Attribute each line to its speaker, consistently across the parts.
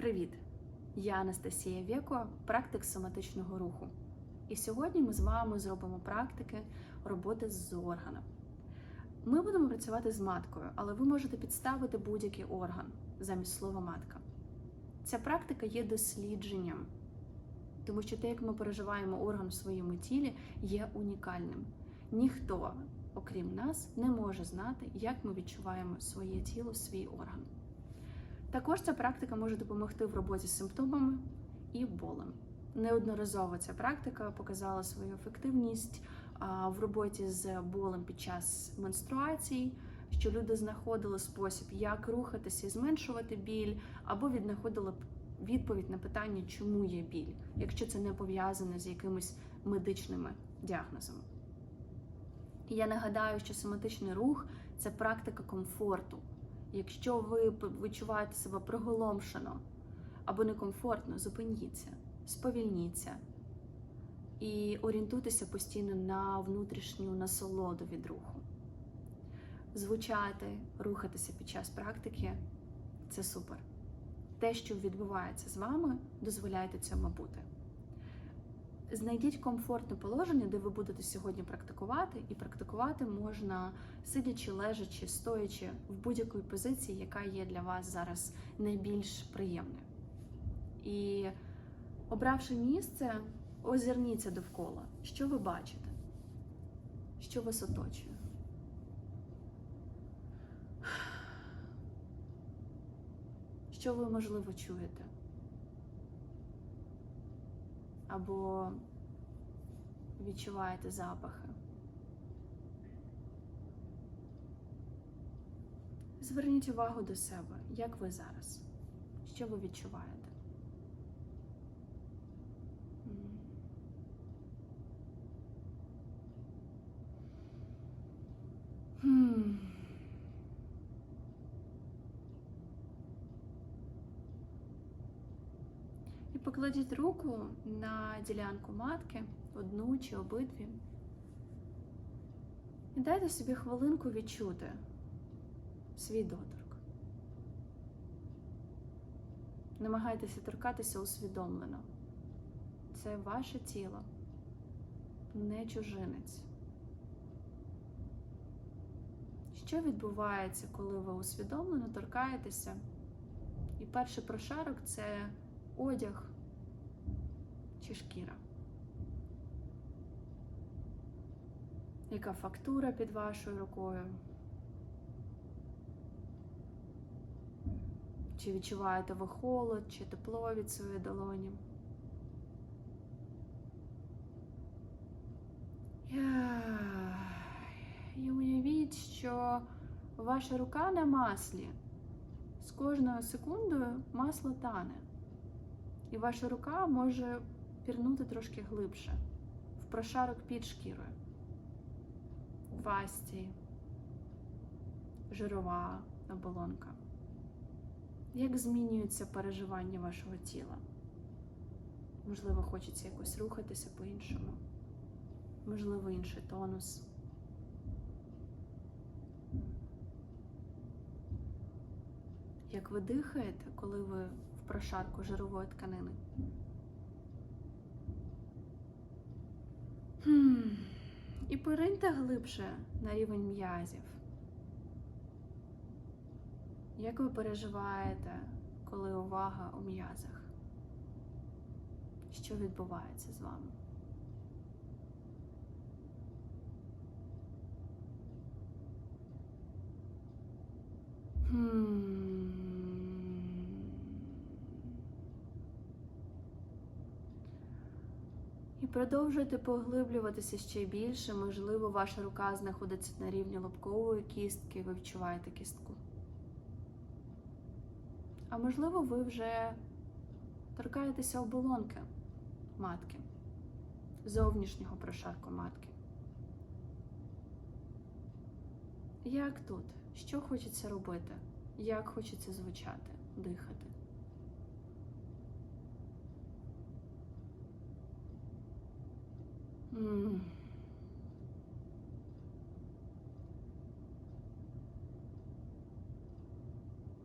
Speaker 1: Привіт! Я Анастасія Вєко, практик соматичного руху. І сьогодні ми з вами зробимо практики роботи з органом. Ми будемо працювати з маткою, але ви можете підставити будь-який орган замість слова матка. Ця практика є дослідженням, тому що те, як ми переживаємо орган в своєму тілі, є унікальним. Ніхто, окрім нас, не може знати, як ми відчуваємо своє тіло, свій орган. Також ця практика може допомогти в роботі з симптомами і болем. Неодноразово ця практика показала свою ефективність в роботі з болем під час менструацій, що люди знаходили спосіб, як рухатися і зменшувати біль, або віднаходили відповідь на питання, чому є біль, якщо це не пов'язане з якимись медичними діагнозами. Я нагадаю, що соматичний рух це практика комфорту. Якщо ви відчуваєте себе приголомшено або некомфортно, зупиніться, сповільніться і орієнтуйтеся постійно на внутрішню насолоду від руху. Звучати, рухатися під час практики це супер. Те, що відбувається з вами, дозволяйте цьому бути. Знайдіть комфортне положення, де ви будете сьогодні практикувати, і практикувати можна сидячи, лежачи, стоячи в будь-якій позиції, яка є для вас зараз найбільш приємною. І обравши місце, озирніться довкола. Що ви бачите? Що вас оточує? Що ви, можливо, чуєте? Або відчуваєте запахи. Зверніть увагу до себе, як ви зараз, що ви відчуваєте. Хм. І покладіть руку на ділянку матки, одну чи обидві. І дайте собі хвилинку відчути свій доторк. Намагайтеся торкатися усвідомлено. Це ваше тіло, не чужинець. Що відбувається, коли ви усвідомлено торкаєтеся? І перший прошарок це одяг чи шкіра. Яка фактура під вашою рукою? Чи відчуваєте ви холод, чи тепло від своєї долоні? І уявіть, що ваша рука на маслі. З кожною секундою масло тане. І ваша рука може пірнути трошки глибше, в прошарок під шкірою, фасції, жирова оболонка. Як змінюється переживання вашого тіла? Можливо, хочеться якось рухатися по-іншому, можливо, інший тонус. Як ви дихаєте, коли ви в прошарку жирової тканини? І пориньте глибше на рівень м'язів. Як ви переживаєте, коли увага у м'язах? Що відбувається з вами? Хм. Продовжуйте поглиблюватися ще більше. Можливо, ваша рука знаходиться на рівні лобкової кістки, ви відчуваєте кістку. А можливо, ви вже торкаєтеся оболонки матки, зовнішнього прошарку матки. Як тут? Що хочеться робити? Як хочеться звучати, дихати?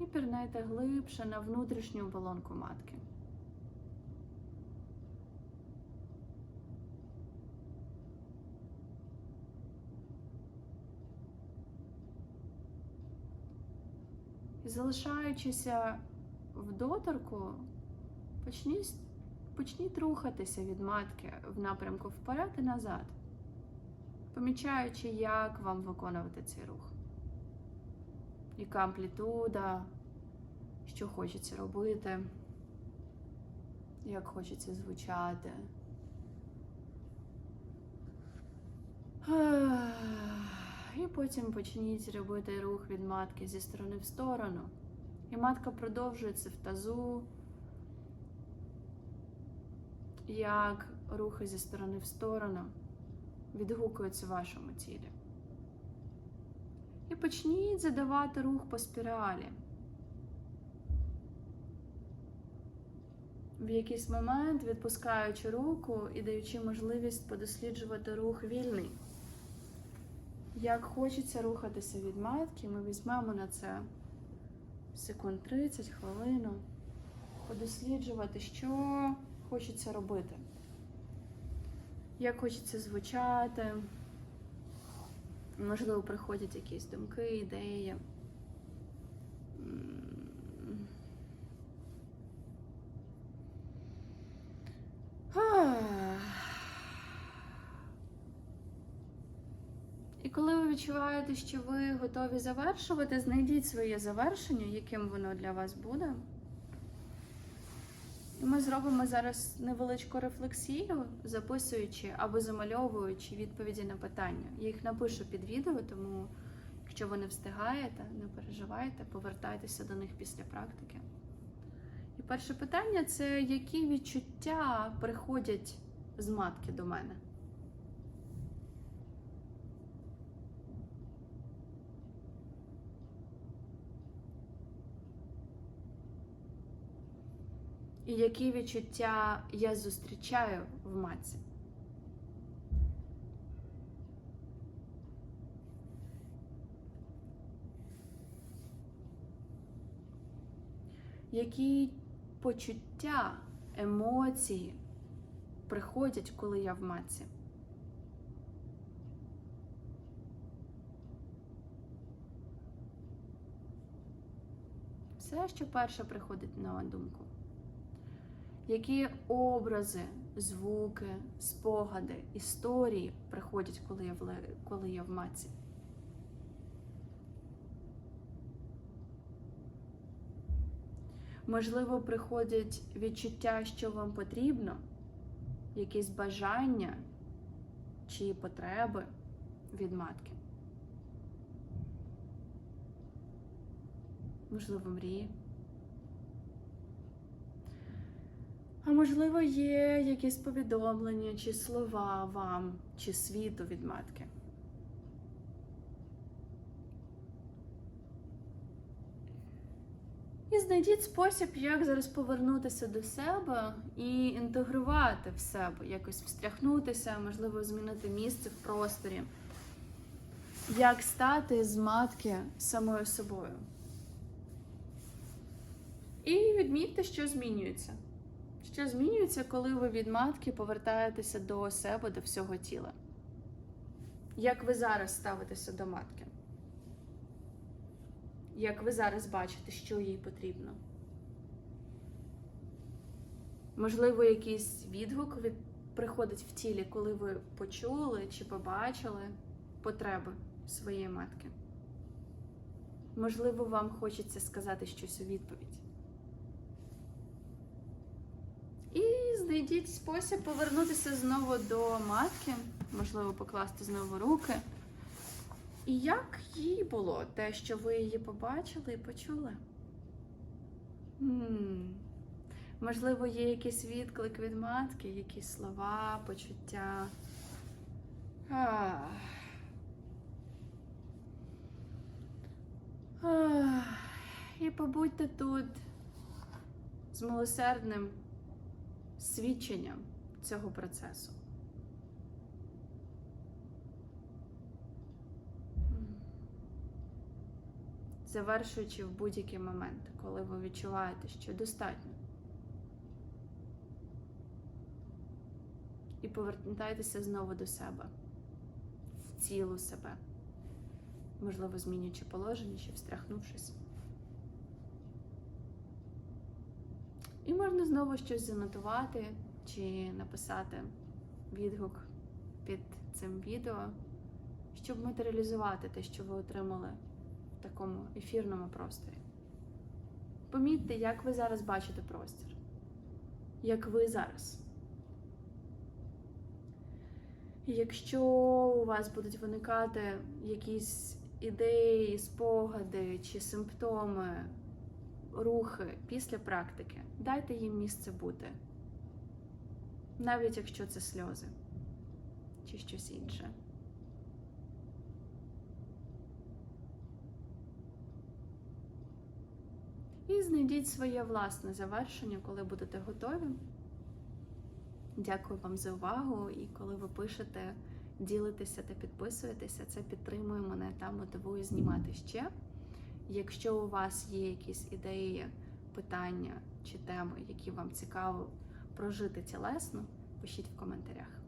Speaker 1: І пірнайте глибше на внутрішню оболонку матки. І залишаючися в доторку, почніть, почніть рухатися від матки в напрямку вперед і назад, помічаючи, як вам виконувати цей рух. Яка амплітуда, що хочеться робити, як хочеться звучати. І потім почніть робити рух від матки зі сторони в сторону. І матка продовжується в тазу, як рухи зі сторони в сторону відгукуються вашому тілі. І почніть задавати рух по спіралі. В якийсь момент відпускаючи руку і даючи можливість подосліджувати рух вільний. Як хочеться рухатися від матки, ми візьмемо на це секунд 30 хвилину, подосліджувати, що хочеться робити, як хочеться звучати. Можливо, приходять якісь думки, ідеї. І коли ви відчуваєте, що ви готові завершувати, знайдіть своє завершення, яким воно для вас буде. І ми зробимо зараз невеличку рефлексію, записуючи або замальовуючи відповіді на питання. Я їх напишу під відео, тому якщо ви не встигаєте, не переживайте, повертайтеся до них після практики. І перше питання це які відчуття приходять з матки до мене? І які відчуття я зустрічаю в матці? Які почуття, емоції приходять, коли я в матці? Все, що перше приходить на думку. Які образи, звуки, спогади, історії приходять, коли я в, коли я в матці? Можливо, приходять відчуття, що вам потрібно, якісь бажання чи потреби від матки. Можливо, мрії. Можливо, є якісь повідомлення чи слова вам, чи світу від матки. І знайдіть спосіб, як зараз повернутися до себе і інтегрувати в себе, якось встряхнутися, можливо, змінити місце в просторі. Як стати з матки самою собою. І відмітьте, що змінюється. Що змінюється, коли ви від матки повертаєтеся до себе, до всього тіла? Як ви зараз ставитеся до матки? Як ви зараз бачите, що їй потрібно? Можливо, якийсь відгук від... приходить в тілі, коли ви почули чи побачили потреби своєї матки? Можливо, вам хочеться сказати щось у відповідь. І знайдіть спосіб повернутися знову до матки, можливо, покласти знову руки. І як їй було те, що ви її побачили і почули? м Можливо, є якийсь відклик від матки, якісь слова, почуття. Ах. Ах. І побудьте тут з милосердним свідченням цього процесу. завершуючи в будь-який момент, коли ви відчуваєте, що достатньо. І повертайтеся знову до себе, в цілу себе, можливо, змінюючи положення чи встряхнувшись. І можна знову щось занотувати чи написати відгук під цим відео, щоб матеріалізувати те, що ви отримали в такому ефірному просторі. Помітьте, як ви зараз бачите простір, як ви зараз. Якщо у вас будуть виникати якісь ідеї, спогади чи симптоми, рухи після практики, дайте їм місце бути, навіть якщо це сльози чи щось інше. І знайдіть своє власне завершення, коли будете готові. Дякую вам за увагу. І коли ви пишете, ділитеся та підписуєтеся, це підтримує мене та мотивує знімати ще. Якщо у вас є якісь ідеї, питання чи теми, які вам цікаво прожити тілесно, пишіть в коментарях.